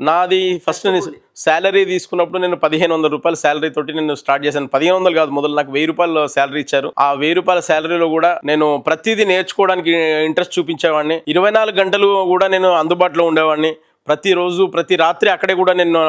నాది ఫస్ట్ నేను శాలరీ తీసుకున్నప్పుడు నేను పదిహేను వందల రూపాయల శాలరీ తోటి నేను స్టార్ట్ చేశాను. పదిహేను వందలు కాదు మొదలు నాకు వెయ్యి రూపాయలు శాలరీ ఇచ్చారు. ఆ వెయ్యి రూపాయల శాలరీలో కూడా నేను ప్రతిదీ నేర్చుకోవడానికి ఇంట్రెస్ట్ చూపించేవాడిని. ఇరవై నాలుగు గంటలు కూడా నేను అందుబాటులో ఉండేవాడిని. ప్రతిరోజు ప్రతి రాత్రి అక్కడే కూడా నేను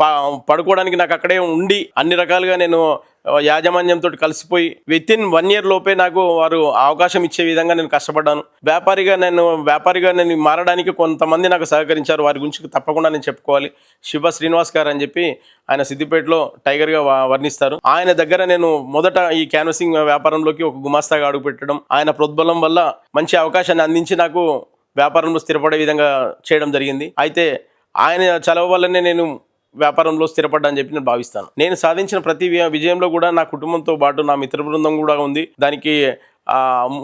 పడుకోవడానికి నాకు అక్కడే ఉండి అన్ని రకాలుగా నేను యాజమాన్యంతో కలిసిపోయి విత్ ఇన్ వన్ ఇయర్ లోపే నాకు వారు అవకాశం ఇచ్చే విధంగా నేను కష్టపడ్డాను. వ్యాపారిగా నేను వ్యాపారిగా నేను మారడానికి కొంతమంది నాకు సహకరించారు. వారి గురించి తప్పకుండా నేను చెప్పుకోవాలి. శివ శ్రీనివాస్ గారు అని చెప్పి ఆయన సిద్దిపేటలో టైగర్గా వర్ణిస్తారు. ఆయన దగ్గర నేను మొదట ఈ క్యాన్వసింగ్ వ్యాపారంలోకి ఒక గుమాస్తాగా అడుగుపెట్టడం ఆయన ప్రోద్బలం వల్ల మంచి అవకాశాన్ని అందించి నాకు వ్యాపారంలో స్థిరపడే విధంగా చేయడం జరిగింది. అయితే ఆయన చలవ వల్లనే నేను వ్యాపారంలో స్థిరపడ్డా అని చెప్పి నేను భావిస్తాను. నేను సాధించిన ప్రతి విజయంలో కూడా నా కుటుంబంతో పాటు నా మిత్ర బృందం కూడా ఉంది. దానికి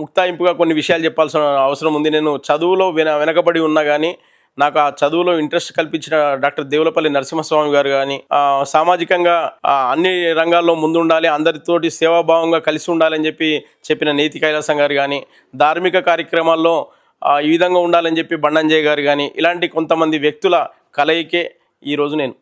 ముక్తాయింపుగా కొన్ని విషయాలు చెప్పాల్సిన అవసరం ఉంది. నేను చదువులో వెన వెనకబడి ఉన్నా కానీ నాకు ఆ చదువులో ఇంట్రెస్ట్ కల్పించిన డాక్టర్ దేవులపల్లి నరసింహస్వామి గారు కానీ సామాజికంగా అన్ని రంగాల్లో ముందుండాలి అందరితోటి సేవాభావంగా కలిసి ఉండాలని చెప్పి చెప్పిన నీతి కైలాసం గారు కానీ ధార్మిక కార్యక్రమాల్లో ఈ విధంగా ఉండాలని చెప్పి బండంజయ్ గారు కానీ ఇలాంటి కొంతమంది వ్యక్తుల కలయికే ఈరోజు నేను